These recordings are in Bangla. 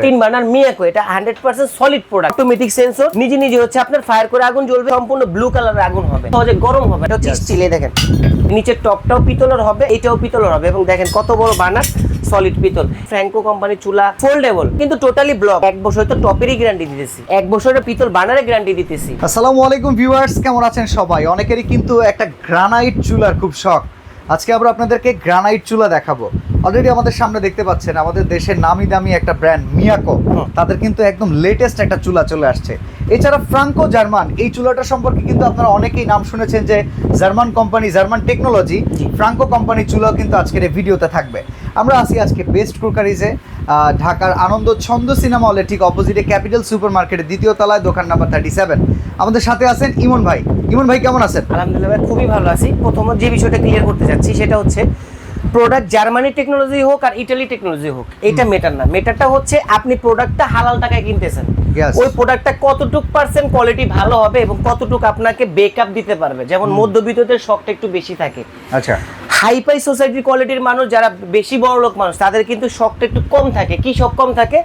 তিন বার্নার মিয়াকো এটা hundred percent solid product automatic sensor নিজে নিজে হচ্ছে আপনার ফায়ার করে আগুন জ্বলবে সম্পূর্ণ ব্লু কালারের আগুন হবে। সহজে গরম হবে এটা হচ্ছে স্টিলে দেখেন। নিচের টপটাও পিতলের হবে এটাও পিতলের হবে। এবং দেখেন কত বড় বার্নার সলিড পিতল ফ্র্যাঙ্কো কোম্পানির চুলা ফোল্ডেবল কিন্তু টোটালি ব্লক এক বছর তো টপেরই গ্যারান্টি দিতেছি। এক বছরের পিতল বার্নারের গ্যারান্টি দিতেছি। আসসালামু আলাইকুম ভিউয়ার্স কেমন আছেন সবাই? অনেকেরই কিন্তু একটা গ্রানাইট চুলার খুব শখ। আজকে আমরা আপনাদেরকে গ্রানাইট চুলা দেখাবো। অলরেডি আমাদের সামনে দেখতে পাচ্ছেন আমাদের দেশের নামি দামি একটা ব্র্যান্ড মিয়াকো তাদের কিন্তু একদম লেটেস্ট একটা চুলা চলে আসছে। এছাড়া ফ্রাঙ্কো জার্মান এই চুলাটা সম্পর্কে কিন্তু আপনারা অনেকেই নাম শুনেছেন যে German company German technology Franco কোম্পানির চুলাও কিন্তু আজকের এই ভিডিওতে থাকবে। আমরা আসি আজকে বেস্ট কুকারিজে ঢাকার আনন্দ ছন্দ সিনেমা হলে ঠিক অপোজিটে ক্যাপিটাল সুপার মার্কেটের দ্বিতীয় তলায় দোকান নাম্বার থার্টি সেভেন আমাদের সাথে আছেন ইমন ভাই। ইমন ভাই কেমন আছেন? আলহামদুলিল্লাহ ভাই, খুবই ভালো আছি। প্রথমত যে বিষয়টা ক্লিয়ার করতে চাচ্ছি সেটা হচ্ছে প্রোডাক্ট জার্মানি টেকনোলজি হোক আর ইটালি টেকনোলজি হোক এটা মেটার না। মেটারটা হচ্ছে আপনি প্রোডাক্টটা হালাল টাকায় কিনতেছেন. ওই প্রোডাক্টটা কতটুক পার্সেন্ট কোয়ালিটি ভালো হবে এবং কতটুক আপনাকে বেকআপ দিতে পারবে? যেমন মধ্যবিত্তদের শখটা একটু বেশি থাকে। আচ্ছা। হাইপাই সোসাইটির কোয়ালিটির মানুষ যারা বেশি বড় লোক মানুষ তাদের কিন্তু শখটা একটু কম থাকে। কি শখ কম থাকে?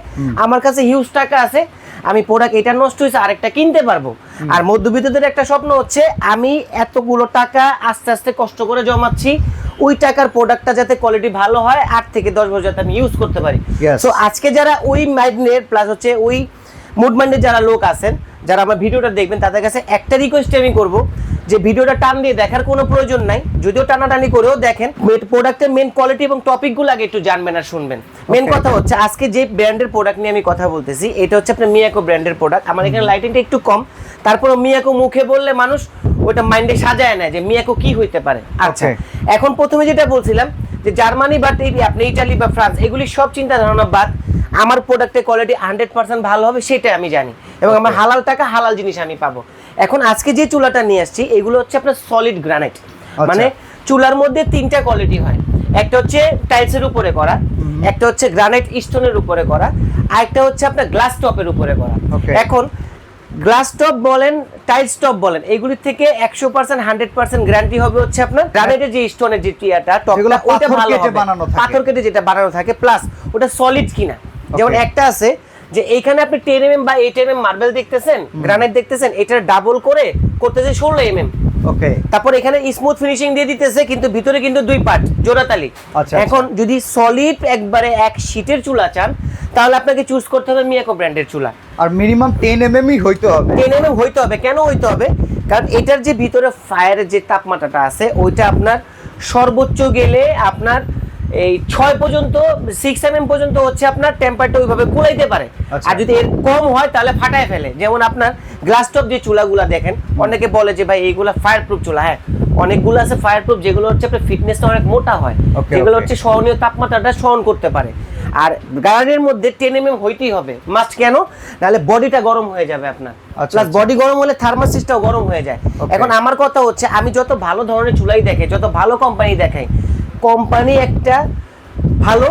আমার কাছে হিউজ টাকা আছে আমি প্রোডাক্ট এটা নষ্ট হয়েছে আরেকটা কিনতে পারব। আর মধ্যবিত্তদের একটা স্বপ্ন হচ্ছে আমি এতগুলো টাকা আস্তে আস্তে কষ্ট করে জমাচ্ছি ওই টাকার প্রোডাক্টটা যাতে কোয়ালিটি ভালো হয় আট থেকে দশ বছর যাতে আমি ইউজ করতে পারি. তো আজকে যারা ওই মাইন্ডের প্লাস হচ্ছে ওই মুড মাইন্ডের যারা লোক আছেন যারা আমার ভিডিওটা দেখবেন তাদের কাছে একটা রিকোয়েস্ট আমি করব যে ভিডিওটা টান দিয়ে দেখার কোনো প্রয়োজন নাই। যদিও টানাটানি করেও দেখেন প্রোডাক্টের মেন কোয়ালিটি এবং টপিকগুলো আগে একটু জানবেন আর শুনবেন। মেন কথা হচ্ছে আজকে যে ব্র্যান্ডের প্রোডাক্ট নিয়ে আমি কথা বলতেছি এটা হচ্ছে আপনার মিয়াকো ব্র্যান্ডের প্রোডাক্ট আমার এখানে লাইটিংটা একটু কম তারপরে মিয়াকো মুখে বললে মানুষ ওটা মাইন্ডে সাজায় নেয় যে মিয়াকো কি হইতে পারে। আচ্ছা এখন প্রথমে যেটা বলছিলাম যে জার্মানি বা এই- আপনি ইটালি বা ফ্রান্স এগুলি সব চিন্তা ধারণা বাদ আমার প্রোডাক্টের কোয়ালিটি হান্ড্রেড পার্সেন্ট ভালো হবে সেটা আমি জানি। এবং আমার হালাল টাকা হালাল জিনিস আমি পাবো। এখন আজকে যে চুলাটা নিয়ে আসছি এগুলো হচ্ছে আপনার সলিড গ্রানাইট মানে চুলার মধ্যে তিনটা কোয়ালিটি হয়। একটা হচ্ছে টাইলসের উপরে করা একটা হচ্ছে গ্রানাইট স্টোনের উপরে করা আর একটা হচ্ছে আপনার গ্লাস টপের উপরে করা। এখন গ্লাস টপ বলেন টাইলস টপ বলেন এগুলির থেকে একশো পার্সেন্ট হান্ড্রেড পার্সেন্ট গ্যারান্টি হবে হচ্ছে আপনার গ্রানাইটের যে স্টোনের যে টিয়াটা টপটা ওইটা ভালো। পাথর কেটে যেটা বানানো থাকে প্লাস ওটা সলিড কিনা। যেমন একটা আছে যে এইখানে আপনি টেন এম বা এইট এম এম মার্বেল দেখতেছেন গ্রানাইট দেখতেছেন এটা ডাবল করে করতেছে ষোলো এম এম ওকে তারপর এখানে স্মুথ ফিনিশিং দিয়ে দিতেছে কিন্তু ভিতরে কিন্তু দুই পার্ট জোড়াতালি। আচ্ছা, এখন যদি সলিড একবারে এক শীটের চুলা চান তাহলে আপনাকে চুজ করতে হবে মিয়াকো ব্র্যান্ডের চুলা। আর মিনিমাম টেন এম এমই হইতে হবে। টেন এম হইতে হবে। কেন হইতে হবে? কারণ এটার যে ভিতরে ফায়ারের যে তাপমাত্রাটা আছে ওইটা আপনার সর্বোচ্চ গেলে আপনার এই ছয় পর্যন্ত সিক্স এম পর্যন্ত হচ্ছে আপনার টেম্পারটা ওইভাবে কুলাইতে পারে। আচ্ছা। আর যদি এর কম হয় তাহলে ফাটায় ফেলে। যেমন আপনার গ্লাস টপ যে চুলাগুলা দেখেন অনেকে বলে যে ভাই এইগুলা ফায়ার প্রুফ চুলা। হ্যাঁ অনেকগুলো আছে ফায়ার প্রুফ যেগুলো হচ্ছে আপনার ফিটনেসটা অনেক মোটা হয়। যেগুলো হচ্ছে সহনীয় তাপমাত্রাটা সহন করতে পারে। আর গার্ডের মধ্যে টেন এম এম হইতেই হবে। মাস্ট কেন? নাহলে বডিটা গরম হয়ে যাবে আপনার। আচ্ছা, প্লাস আচ্ছা। বডি গরম হলে থার্মাসিসটাও গরম হয়ে যায়। এখন আমার কথা হচ্ছে আমি যত ভালো ধরনের চুলাই দেখাই যত ভালো কোম্পানি দেখাই কোম্পানি একটা ভালো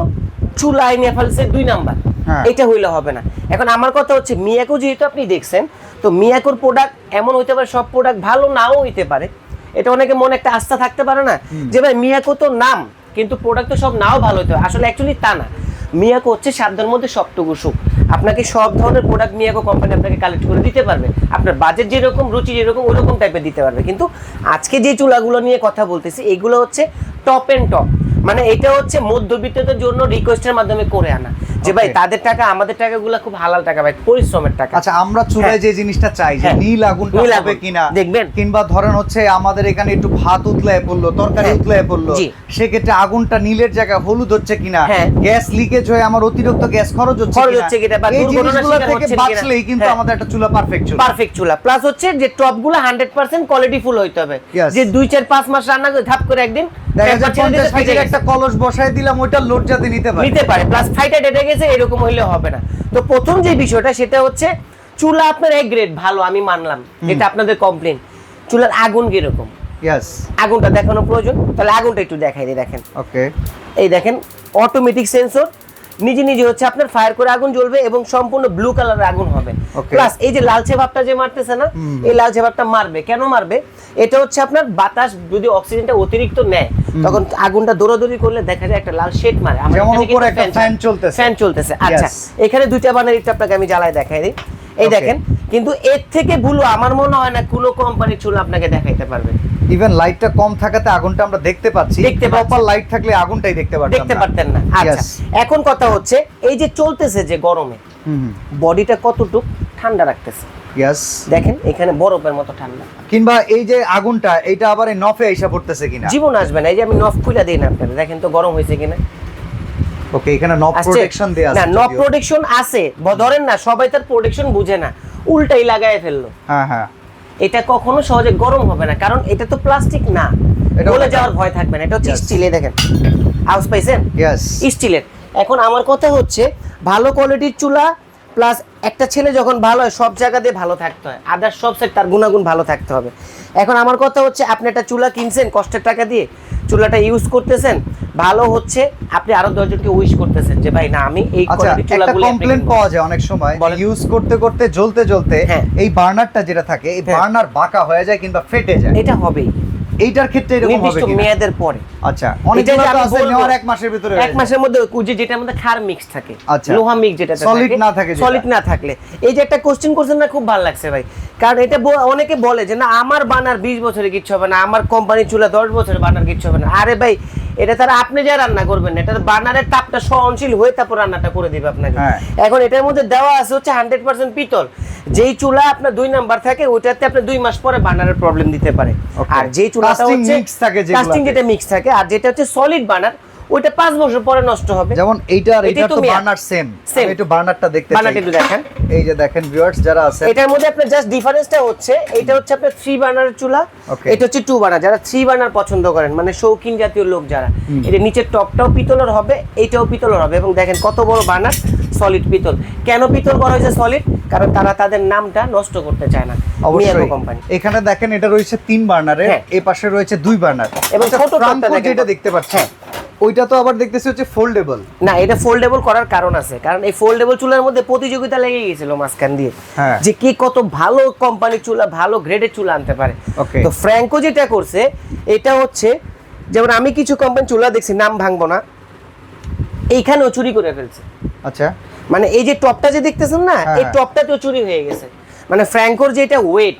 চুলা এনে ফেলছে দুই নাম্বার। হ্যাঁ। এটা হইলে হবে না। এখন আমার কথা হচ্ছে মিয়াকো যেহেতু আপনি দেখছেন তো মিয়াকোর প্রোডাক্ট এমন হইতে পারে সব প্রোডাক্ট ভালো নাও হইতে পারে। এটা অনেকে মনে একটা আস্থা থাকতে পারে না যে ভাই মিয়াকো তো নাম কিন্তু প্রোডাক্ট তো সব নাও ভালো হইতে হবে আসলে অ্যাকচুয়ালি তা না। মিয়াকো হচ্ছে সাধ্যের মধ্যে সবটুকু সুখ। আপনাকে সব ধরনের প্রোডাক্ট মিয়াকো কোম্পানি আপনাকে কালেক্ট করে দিতে পারবে। আপনার বাজেট যেরকম রুচি যেরকম ওরকম টাইপের দিতে পারবে। কিন্তু আজকে যে চুলাগুলো নিয়ে কথা বলতেছি এগুলো হচ্ছে টপ এন্ড টপ মানে এটা হচ্ছে মধ্যবিত্তদের জন্য রিকোয়েস্টের মাধ্যমে করে আনা। যে ভাই তাদের টাকা আমাদের টাকাগুলো খুব হালাল টাকা ভাই পরিশ্রমের টাকা আচ্ছা আমরা চুলায় হ্যাঁ। যে জিনিসটা চাই যে হ্যাঁ। নীল আগুনটা নীল হবে কিনা দেখবেন। কিংবা ধরেন হচ্ছে আমাদের এখানে একটু ভাত উতলায় পড়ল তরকারি হ্যাঁ। উতলায় পড়ল সেক্ষেত্রে আগুনটা নীলের জায়গায় হলুদ হচ্ছে কিনা। গ্যাস লিকেজ হয়ে আমার অতিরিক্ত গ্যাস খরচ হচ্ছে খরচ হচ্ছে কিনা বা এই দুর্ঘটনার থেকে বাঁচলেই কিন্তু। আমাদের একটা চুলা পারফেক্ট চুলা পারফেক্ট চুলা প্লাস হচ্ছে যে টপগুলো হান্ড্রেড পার্সেন্ট কোয়ালিটি ফুল হইতে হবে যে দুই চার পাঁচ মাস রান্না করে ধাপ করে একদিন। একটা কলস বসায় দিলাম ওইটা লোড যাতে নিতে পারে নিতে পারে প্লাস ফাইটা ডেটে গেছে এরকম হইলে হবে না। তো প্রথম যে বিষয়টা সেটা হচ্ছে চুলা আপনার এক গ্রেড ভালো আমি মানলাম। এটা আপনাদের কমপ্লেন চুলার আগুন কীরকম? আগুনটা দেখানো প্রয়োজন? তাহলে আগুনটা একটু দেখাই দিই দেখেন। ওকে এই দেখেন অটোমেটিক সেন্সর নিজে নিজে হচ্ছে আপনার ফায়ার করে আগুন জ্বলবে এবং সম্পূর্ণ ব্লু কালারের আগুন হবে। প্লাস এই যে লালচে ভাবটা যে মারতেছে না এই লালচে ভাবটা মারবে। কেন মারবে? এটা হচ্ছে আপনার বাতাস যদি অক্সিজেনটা অতিরিক্ত নেয় তখন আগুনটা দৌড়াদৌড়ি করলে দেখা যায় একটা লাল শেড মারে। আমার যেমন উপরে একটা fan চলতেছে। ফ্যান চলতেছে। আচ্ছা এখানে দুইটা বানার একটু আপনাকে আমি জ্বালায় দেখাই দিই। এই দেখেন কিন্তু এর থেকে ভুলো আমার মনে হয় না কোনো কোম্পানির চুল আপনাকে দেখাইতে পারবে। ইভেন লাইটটা কম থাকাতে আগুনটা আমরা দেখতে পাচ্ছি। দেখতে। প্রপার লাইট থাকলে আগুনটাই দেখতে পারতাম দেখতে পারতেন না। আচ্ছা। এখন কথা হচ্ছে এই যে চলতেছে যে গরমে হুম বডিটা কতটুক ঠান্ডা রাখতেছে? ইয়েস দেখেন এখানে বরফের মতো ঠান্ডা। কিংবা এই যে আগুনটা এইটা আবার এই নফে এসে পড়তেছে কিনা? জীবন আসবে না এই যে আমি নফ খুলে দিই না আপনাদের দেখেন তো গরম হয়েছে কিনা। ওকে এখানে নফ? প্রোটেকশন দেয়া আছে না নফ প্রোটেকশন আছে। ধরেন না সবাই তার প্রোটেকশন বুঝে না। উল্টাই লাগায় ফেলল। হ্যাঁ হ্যাঁ। এটা কখনো সহজে গরম হবে না কারণ এটা তো প্লাস্টিক না। গলে বলে যাওয়ার ভয় থাকবে না এটা হচ্ছে. স্টিলে দেখেন। হাউস পাইছেন স্টিলের এখন আমার কথা হচ্ছে ভালো কোয়ালিটির চুলা প্লাস একটা ছেলে যখন ভালো হয় সব জায়গা দিয়ে ভালো থাকতে হয়। আদার সব সেট তার গুণাগুণ ভালো থাকতে হবে। এখন আমার কথা হচ্ছে আপনি একটা চুলা কিনছেন কষ্টের টাকা দিয়ে চুলাটা ইউজ করতেছেন ভালো হচ্ছে আপনি আরও দশজনকে উইশ করতেছেন যে ভাই না আমি এই আচ্ছা কোয়ালিটির একটা চুলাগুলো কমপ্লেন পাওয়া যায় অনেক সময়। ইউজ করতে করতে জ্বলতে জ্বলতে হ্যাঁ। এই বার্নারটা যেটা থাকে এই হ্যাঁ। বার্নার বাঁকা হয়ে যায় কিংবা ফেটে যায় এটা হবেই এইটার ক্ষেত্রে এরকম হবে কিনা? মেয়াদের পরে আচ্ছা এটা অনেক যে আমি আছে নেওয়ার এক মাসের ভিতরে এক মাসের মধ্যে কুজি যেটার মধ্যে খার মিক্স থাকে আচ্ছা। লোহা মিক্স যেটা সলিড না থাকে সলিড না থাকলে এই যে একটা কোশ্চেন করছেন না খুব ভালো লাগছে ভাই কারণ এটা অনেকে বলে যে না আমার বানার বিশ বছরে কিচ্ছু হবে না আমার কোম্পানি চুলা দশ বছরে বানার কিচ্ছু হবে না। আরে ভাই এটা তারা আপনি যা রান্না করবেন এটা বানারের তাপটা সহনশীল হয়ে তারপর রান্নাটা করে দিবে আপনাকে। হ্যাঁ। এখন এটার মধ্যে দেওয়া আছে হচ্ছে হান্ড্রেড পার্সেন্ট পিতল। যেই চুলা আপনার দুই নাম্বার থাকে ওইটাতে আপনার দুই মাস পরে বানারের প্রবলেম দিতে পারে। আর যেই চুলাটা Casting হচ্ছে কাস্টিং যেটা মিক্স থাকে আর যেটা হচ্ছে সলিড বানার ওইটা পাঁচ বছর পরে নষ্ট হবে। যেমন এইটার এটাই এইটার তো বার্নার সেম Same. একটু বার্নারটা দেখতে চাই। একটু দেখেন। এই যে দেখেন ভিউয়ার্স যারা আছে এটার মধ্যে আপনার জাস্ট ডিফারেন্সটা হচ্ছে এটা হচ্ছে আপনার থ্রি বার্নার চুলা এটা হচ্ছে টু বার্নার যারা থ্রি বার্নার পছন্দ করেন মানে শৌখিন জাতীয় লোক যারা এটা নিচের টপটাও পিতলের হবে এইটাও পিতলের হবে। এবং দেখেন কত বড় বার্নার সলিড পিতল। কেন পিতল করা হয়েছে সলিড কারণ তারা তাদের নামটা নষ্ট করতে চায় না অবশ্যই। কোম্পানি এখানে দেখেন এটা রয়েছে তিন বার্নারের। এই পাশে রয়েছে দুই বার্নার এবং ছোট টপটা দেখেন। যেটা দেখতে পাচ্ছেন হ্যাঁ। ওইটা তো আবার দেখতেছি হচ্ছে ফোল্ডেবল না এটা ফোল্ডেবল করার কারণ আছে। কারণ এই ফোল্ডেবল চুলার মধ্যে প্রতিযোগিতা লেগে গেছিল মাঝখান দিয়ে। হ্যাঁ। যে কে কত ভালো কোম্পানির চুলা ভালো গ্রেডের চুলা আনতে পারে. তো ফ্র্যাঙ্কো যেটা করছে এটা হচ্ছে যেমন আমি কিছু কোম্পানি চুলা দেখছি নাম ভাঙবো না। এইখানেও চুরি করে ফেলছে। আচ্ছা। মানে এই যে টপটা যে দেখতেছেন না এই হ্যাঁ। টপটাতেও চুরি হয়ে গেছে। মানে ফ্র্যাঙ্কোর যে এটা ওয়েট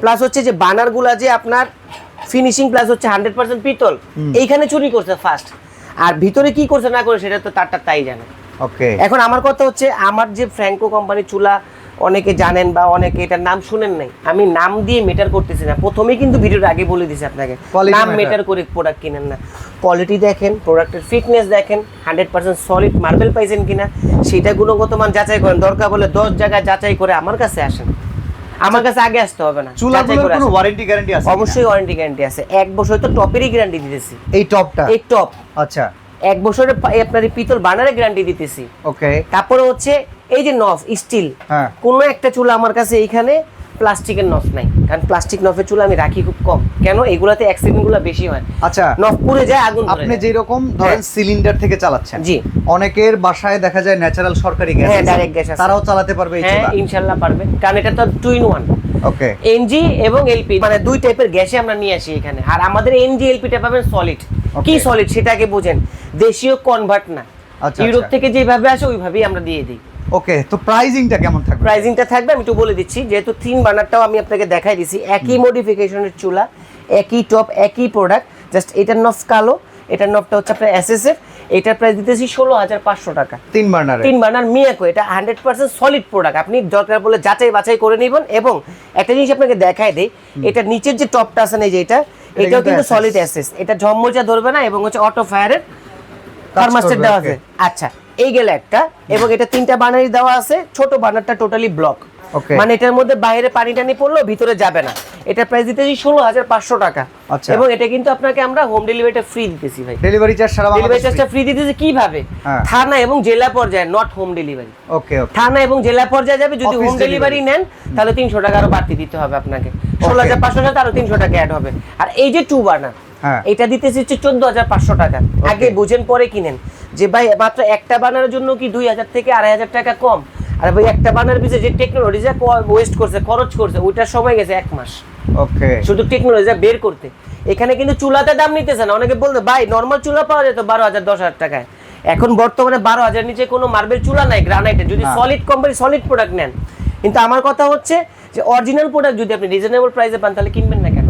প্লাস হচ্ছে যে বানারগুলা যে আপনার ফিনিশিং প্লাস হচ্ছে হান্ড্রেড পার্সেন্ট পিতল এইখানে চুরি করছে ফার্স্ট আর ভিতরে কি করছে না করে সেটা তো তারটা তাই জানে। ওকে। এখন আমার কথা হচ্ছে আমার যে ফ্র্যাঙ্কো কোম্পানির চুলা অনেকে জানেন বা অনেকে এটার নাম শুনেন নাই আমি নাম দিয়ে মেটার করতেছি না। প্রথমেই কিন্তু ভিডিওর আগে বলে দিছি আপনাকে নাম মেটার করে প্রোডাক্ট কিনেন না। কোয়ালিটি দেখেন প্রোডাক্টের ফিটনেস দেখেন হান্ড্রেড পার্সেন্ট সলিড মার্বেল পাইছেন কিনা সেটা গুণগত মান যাচাই করেন। দরকার বলে দশ জায়গায় যাচাই করে আমার কাছে আসেন। আমার কাছে আগে আসতে হবে না। চুলা চুলাগুলোর কোনো ওয়ারেন্টি গ্যারান্টি আছে অবশ্যই ওয়ারেন্টি গ্যারান্টি আছে। এক বছর তো টপেরই গ্যারান্টি দিতেছি। এই টপটা? এই টপ আচ্ছা। এক বছরের আপনার পিতল বানারে গ্যারান্টি দিতেছি। ওকে তারপরে হচ্ছে এই যে নফ স্টিল হ্যাঁ। কোনো একটা চুলা আমার কাছে এইখানে প্লাস্টিকের নফ নাই। কারণ প্লাস্টিক নফের চুলা আমি রাখি খুব কম। কেন? এগুলাতে অ্যাক্সিডেন্টগুলো বেশি হয়। আচ্ছা নফ পুড়ে যায় আগুন ধরে আপনি। যেই রকম ধরেন সিলিন্ডার থেকে চালাচ্ছেন জি। অনেকের বাসায় দেখা যায় ন্যাচারাল সরকারি গ্যাস হ্যাঁ, gas আছে। তারাও চালাতে পারবে এই হ্যাঁ চুলা ইনশাল্লাহ পারবে। কারণ এটা তো two in one okay. NG এবং এলপি মানে দুই টাইপের গ্যাসে আমরা নিয়ে আসি এখানে। আর আমাদের এনজি এলপিটা পাবেন সলিড কি সলিড সেটাকে বুঝেন। দেশীয় কনভার্ট না। আচ্ছা, ইউরোপ আচ্ছা। থেকে যেভাবে আসে ওইভাবেই আমরা দিয়ে দিই। ওকে তো প্রাইজিংটা কেমন থাকবে? প্রাইজিংটা থাকবে আমি একটু বলে দিচ্ছি যেহেতু তিন বানারটাও আমি আপনাকে দেখাই দিছি একই মডিফিকেশনের চুলা একই টপ একই প্রোডাক্ট জাস্ট এটার নফ কালো এটার নফটা হচ্ছে আপনার এস এর এটার প্রাইস দিতেছি ষোলো হাজার পাঁচশো টাকা। তিন বার্নারে তিন বানার মিয়াকো এটা হান্ড্রেড পার্সেন্ট সলিড প্রোডাক্ট আপনি দরকার বলে যাচাই বাছাই করে নেবেন এবং একটা জিনিস আপনাকে দেখাই দেই এটা নিচের যে টপটা আছে না যে এটা এটাও কিন্তু সলিড অ্যাসেস এটা ঝমমচা ধরবে না এবং হচ্ছে অটো ফায়ারের থার্মাস্টেট দেওয়া আছে। আচ্ছা এই গেলে একটা এবং এটা তিনটা বানারি দেওয়া আছে ছোট বানারটা টোটালি ব্লক মানে এটার মধ্যে বাইরে পানি টানি পড়লেও ভিতরে যাবে না। এটা প্রাইস দিতেছি ষোলো হাজার পাঁচশো টাকা। আচ্ছা। এবং এটা কিন্তু আপনাকে আমরা হোম ডেলিভারিটা ফ্রি দিতেছি ভাই। ডেলিভারি চার্জ সারা ডেলিভারি চার্জটা ফ্রি দিতেছি কীভাবে? হ্যাঁ। থানা এবং জেলা পর্যায়ে not home delivery okay okay থানা এবং জেলা পর্যায়ে যাবে যদি হোম ডেলিভারি নেন তাহলে তিনশো টাকা আরও বাড়তি দিতে হবে আপনাকে। ষোলো হাজার পাঁচশো টাকা আরও তিনশো টাকা অ্যাড হবে। আর এই যে টু বার্নার হ্যাঁ। এটা দিতেছি হচ্ছে চোদ্দ হাজার পাঁচশো টাকা। আগে বুঝেন পরে কিনেন। যে ভাই মাত্র একটা বানানোর জন্য কি দুই হাজার থেকে আড়াই হাজার টাকা কম? আর ভাই একটা বানার পিছনে যে টেকনোলজি যা ওয়েস্ট করছে খরচ করছে ওইটার সময় গেছে এক মাস। ওকে। শুধু টেকনোলজি বের করতে। এখানে কিন্তু চুলাতে দাম নিতেছে না। অনেকে বলতে ভাই নর্মাল চুলা পাওয়া যেত বারো হাজার দশ হাজার টাকায়। এখন বর্তমানে বারো হাজার নিচে কোনো মার্বেল চুলা নাই গ্রানাইটের যদি হ্যাঁ। সলিড কোম্পানি সলিড প্রোডাক্ট নেন। কিন্তু আমার কথা হচ্ছে যে অরিজিনাল প্রোডাক্ট যদি আপনি রিজনেবল প্রাইসে পান তাহলে কিনবেন না কেন?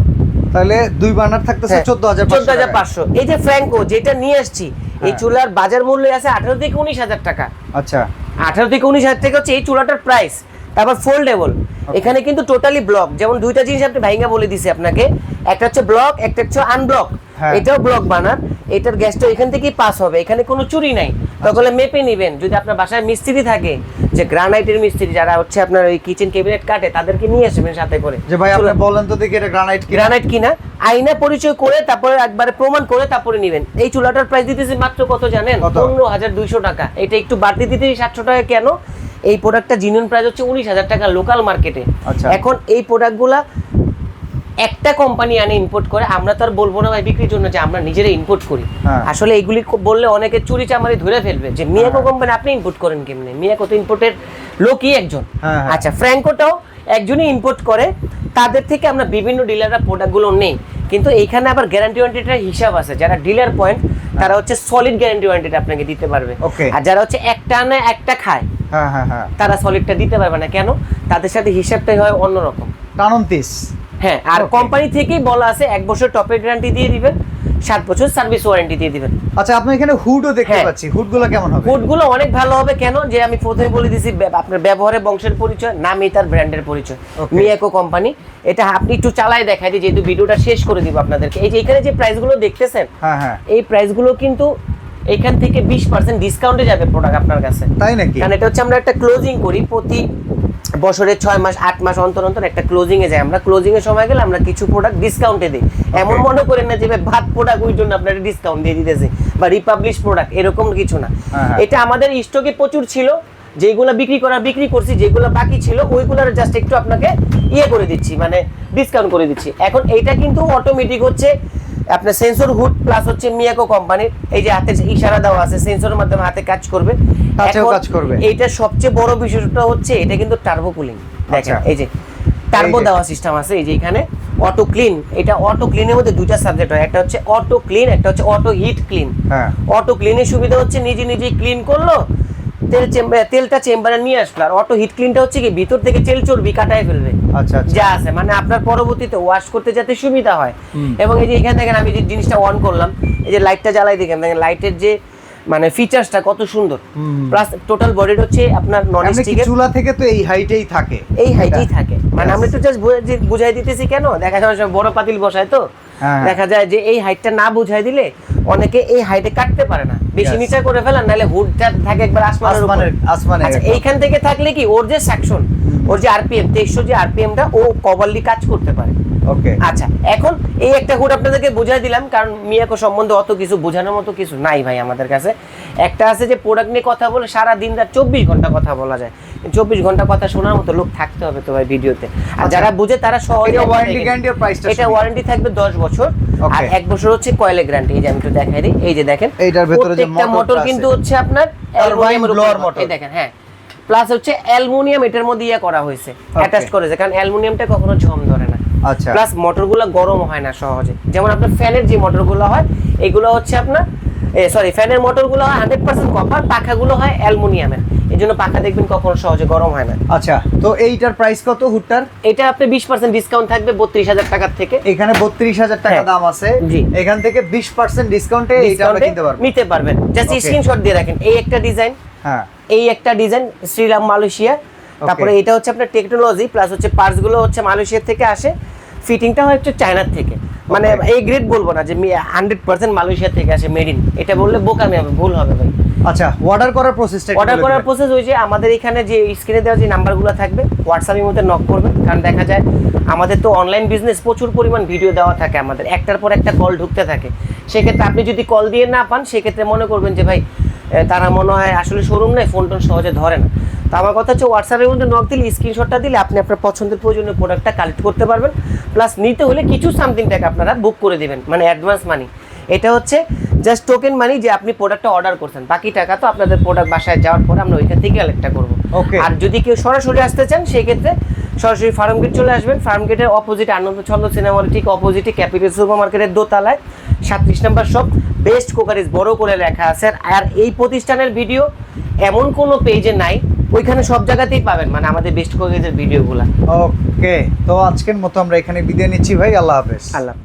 তাহলে দুই বার্নার থাকতেছে চোদ্দ হাজার চোদ্দ হাজার পাঁচশো। এই যে ফ্র্যাঙ্কো যেটা নিয়ে আসছি এই হ্যাঁ। চুলার বাজার মূল্য আছে আঠারো থেকে উনিশ হাজার টাকা। আচ্ছা। আঠারো থেকে উনিশ হাজার টাকা হচ্ছে এই চুলাটার প্রাইস তারপর ফোল্ডেবল এখানে কিন্তু টোটালি ব্লক যেমন দুইটা জিনিস আপনি ভাইঙ্গা বলে দিছি আপনাকে। একটা হচ্ছে ব্লক একটা হচ্ছে আনব্লক হ্যাঁ। এটাও ব্লক বানার এটার গ্যাসটা এখান থেকেই পাস হবে। এখানে কোনো চুরি নাই। তখন মেপে নিবেন। যদি আপনার বাসায় মিস্ত্রি থাকে যে গ্রানাইটের মিস্ত্রি যারা হচ্ছে আপনার ওই কিচেন ক্যাবিনেট কাটে তাদেরকে নিয়ে আসবেন সাথে করে। যে ভাই আপনি বলেন তো দেখি এটা গ্রানাইট কি গ্রানাইট কিনা। আইনা পরিচয় করে তারপরে একবারে প্রমাণ করে তারপরে নিবেন। এই চুলাটার প্রাইস দিতেছি মাত্র কত জানেন? পনেরো হাজার দুইশো টাকা। এটা একটু বাড়তি দিতেছি সাতশো টাকা কেন? এই প্রোডাক্টটা জিনিয়ন প্রাইস হচ্ছে উনিশ হাজার টাকা লোকাল মার্কেটে আচ্ছা। এখন এই প্রোডাক্টগুলা একটা কোম্পানি আনে ইম্পোর্ট করে আমরা তো আর বলব না ভাই বিক্রির জন্য যে আমরা নিজেরা ইম্পোর্ট করি হ্যাঁ। আসলে এইগুলি বললে অনেকে চুরি চামারি ধরে ফেলবে যে মিয়াকো কোম্পানি আপনি ইম্পোর্ট করেন কেমনে মিয়াকো তো ইম্পোর্টের লোকই একজন হ্যাঁ, হ্যাঁ। আচ্ছা ফ্র্যাঙ্কোটাও একজনই ইম্পোর্ট করে তাদের থেকে আমরা বিভিন্ন ডিলাররা প্রোডাক্টগুলো নেই কিন্তু এইখানে আবার গ্যারান্টি ওয়ারেন্টিটার হিসাব আছে। যারা ডিলার পয়েন্ট তারা হচ্ছে সলিড গ্যারান্টি ওয়ারেন্টিটা আপনাকে দিতে পারবে। ওকে আর যারা হচ্ছে একটা না একটা খায় হ্যাঁ হ্যাঁ হ্যাঁ। তারা সলিডটা দিতে পারবে না। কেন? তাদের সাথে হিসাবটাই হয় অন্যরকম। কানন তিস। হ্যাঁ আর কোম্পানি থেকেই বলা আছে এক বছর টপের গ্যারান্টি দিয়ে দিবেন সাত বছর সার্ভিস ওয়ারেন্টি দিয়ে দিবেন। আচ্ছা আপনি এখানে হুডও দেখতে হ্যাঁ। পাচ্ছি। হুডগুলো কেমন হবে? ফুডগুলো অনেক ভালো হবে। কেন? যে আমি প্রথমে বলে দিছি আপনার ব্যবহারের বংশের পরিচয় নামই তার ব্র্যান্ডের পরিচয়. মিয়াকো কোম্পানি এটা আপনি একটু চালাই দেখাই দিই যেহেতু ভিডিওটা শেষ করে দিব আপনাদেরকে। এই যে এখানে যে প্রাইসগুলো দেখতেছেন হ্যাঁ হ্যাঁ। এই প্রাইসগুলো কিন্তু এখান থেকে বিশ পার্সেন্ট ডিসকাউন্টে যাবে প্রোডাক্ট আপনার কাছে। তাই নাকি? কারণ এটা হচ্ছে আমরা একটা ক্লোজিং করি প্রতি বছরের ছয় মাস আট মাস অন্তর অন্তর একটা ক্লোজিং এ যাই আমরা ক্লোজিং এর সময় গেলে আমরা কিছু প্রোডাক্ট ডিসকাউন্টে দিই। এমন মনে করেন না যে ভাত প্রোডাক্ট ওই জন্য আপনার ডিসকাউন্ট দিয়ে দিতেছি বা রিপাবলিশ প্রোডাক্ট এরকম কিছু না। হ্যাঁ, হ্যাঁ। এটা আমাদের স্টকে প্রচুর ছিল। যেগুলো বিক্রি করা বিক্রি করছি যেগুলো বাকি ছিল ওইগুলোর জাস্ট একটু আপনাকে ইয়ে করে দিচ্ছি মানে ডিসকাউন্ট করে দিচ্ছি। এখন এইটা কিন্তু অটোমেটিক হচ্ছে। আপনার সেন্সর হুড প্লাস হচ্ছে মিয়াকো কোম্পানির এই যে হাতে ইশারা দেওয়া আছে সেন্সরের মাধ্যমে হাতে কাজ করবে। টাচেও কাজ করবে। এইটা সবচেয়ে বড় বিষয়টা হচ্ছে এটা কিন্তু টার্বো কুলিং দেখেন আচ্ছা। এই যে। টার্বো দেওয়া সিস্টেম আছে এই যে এখানে অটো ক্লিন এটা অটো ক্লিনের মধ্যে দুইটা সাবজেক্ট হয় একটা হচ্ছে অটো ক্লিন একটা হচ্ছে অটো হিট ক্লিন হ্যাঁ। অটো ক্লিনের সুবিধা হচ্ছে নিজে নিজে ক্লিন করল তেল চেম্বার তেলটা চেম্বারে নিয়ে আসলো। আর অটো হিট ক্লিনটা হচ্ছে কি ভিতর থেকে তেল চর্বি কাটায় ফেলবে। আচ্ছা আচ্ছা। যা আছে। মানে আপনার পরবর্তীতে ওয়াশ করতে যাতে সুবিধা হয়। এবং এই যে এখানে দেখেন আমি যে জিনিসটা অন করলাম এই যে লাইটটা জ্বালাই দেখেন দেখেন লাইটের যে মানে ফিচার্সটা কত সুন্দর। প্লাস টোটাল বডিটা হচ্ছে আপনার নন স্টিকের চুলা থেকে তো এই হাইটেই থাকে। এই হাইটেই থাকে। মানে. আমরা একটু জাস্ট বুঝাই দিতেছি কেন? দেখা যায় সব বড় পাতিল বসায় তো। হ্যাঁ। দেখা যায় যে এই হাইটটা না বুঝাই দিলে অনেকে এই হাইটে কাটতে পারে না। বেশি. নিচে করে ফেলেন নাহলে হুডটা থাকে একবার আসমানের উপরে। আসমানে আচ্ছা এইখান থেকে থাকলে কি ওর যে সেকশন ওর যে আরপিএম যে আরপিএমটা ও কভারলি কাজ করতে পারে। ওকে আচ্ছা এখন এই একটা হুড আপনাদেরকে বুঝাই দিলাম কারণ মিয়াকো সম্বন্ধে অত কিছু বোঝানোর মতো কিছু নাই ভাই আমাদের কাছে। একটা আছে যে প্রোডাক্ট নিয়ে কথা বলে সারা দিন রাত চব্বিশ ঘণ্টা কথা বলা যায়। চব্বিশ ঘণ্টা কথা শোনার মতো লোক থাকতে হবে তো ভাই ভিডিওতে। আর আচ্ছা। যারা বুঝে তারা সহজে এটা ওয়ারেন্টি থাকবে দশ বছর আর এক বছর হচ্ছে কয়েলে গ্যারান্টি এই যে আমি একটু দেখাই দিই। এই যে দেখেন এইটার ভেতরে যে মোটর কিন্তু হচ্ছে আপনার। এই দেখেন হ্যাঁ। প্লাস হচ্ছে অ্যালুমিনিয়াম এটার মধ্যে ইয়ে করা হয়েছে অ্যাটাচ করেছে কারণ অ্যালুমিনিয়ামটা কখনো ঝম ধরে না। আচ্ছা। প্লাস মোটরগুলো গরম হয় না সহজে। যেমন আপনার ফ্যানের যে মোটরগুলো হয় এগুলো হচ্ছে আপনার সরি ফ্যানের মোটরগুলো হয় হান্ড্রেড পার্সেন্ট কপার পাখাগুলো হয় অ্যালুমিনিয়ামের এই জন্য পাখা দেখবেন কখনো সহজে গরম হয় না। আচ্ছা তো এইটার প্রাইস কত হুডটার এটা আপনি বিশ পার্সেন্ট ডিসকাউন্ট থাকবে বত্রিশ হাজার টাকার থেকে। এখানে বত্রিশ হাজার টাকা হ্যাঁ। দাম আছে। জি। এখান থেকে বিশ পার্সেন্ট ডিসকাউন্টে এইটা আমরা কিনতে পারব। নিতে পারবেন। জাস্ট স্ক্রিনশট দিয়ে রাখেন। এই একটা ডিজাইন হ্যাঁ। এই একটা ডিজাইন শ্রীরাম মালয়েশিয়া তারপরে এটা হচ্ছে আপনার টেকনোলজি প্লাস হচ্ছে পার্টসগুলো হচ্ছে মালয়েশিয়া থেকে আসে। ফিটিংটা হয় হচ্ছে চায়নার থেকে। মানে এই গ্রেড বলব না যে হান্ড্রেড পার্সেন্ট মালয়েশিয়া থেকে আসে মেড ইন এটা বললে বোকামি হবে ভুল হবে ভাই। আচ্ছা অর্ডার করার প্রসেসটা অর্ডার করার প্রসেস হয়েছে আমাদের এখানে যে স্ক্রিনে দেওয়া যে নাম্বারগুলো থাকবে হোয়াটসঅ্যাপের মধ্যে নক করবেন কারণ দেখা যায় আমাদের তো অনলাইন বিজনেস প্রচুর পরিমাণ ভিডিও দেওয়া থাকে আমাদের। একটার পর একটা কল ঢুকতে থাকে। সেক্ষেত্রে আপনি যদি কল দিয়ে না পান সেক্ষেত্রে মনে করবেন যে ভাই তারা মনে হয় আসলে শোরুম নেই ফোন টোন সহজে ধরে না। তো আমার কথা হচ্ছে হোয়াটসঅ্যাপের মধ্যে নক দিলে স্ক্রিনশটটা দিলে আপনি আপনার পছন্দের প্রয়োজনীয় প্রোডাক্টটা কালেক্ট করতে পারবেন। প্লাস নিতে হলে কিছু সামথিং টাকা আপনারা বুক করে দিবেন মানে অ্যাডভান্স মানি এটা হচ্ছে জাস্ট টোকেন মানি যে আপনি প্রোডাক্টটা অর্ডার করছেন। বাকি টাকা তো আপনাদের প্রোডাক্ট বাসায় যাওয়ার পরে আমরা ওইখান থেকে কালেক্টটা করব. আর যদি কেউ সরাসরি আসতে চান সেই ক্ষেত্রে সরাসরি ফার্ম গেট চলে আসবেন। ফার্ম গেটের অপোজিট আনন্দ ছন্দ সিনেমা হল ঠিক অপোজিটে ক্যাপিটাল সুপার মার্কেটের দোতলায় সাতত্রিশ নাম্বার সব বেস্ট কোকারিজ বড় করে লেখা আছে। আর এই প্রতিষ্ঠানের ভিডিও এমন কোনো পেজে নাই ওইখানে সব জায়গাতেই পাবেন। মানে আমাদের বেস্ট কোকারিজের ভিডিওগুলো ওকে তো আজকের মতো আমরা এখানে বিদায় নিচ্ছি ভাই। আল্লাহ হাফেজ। আল্লাহ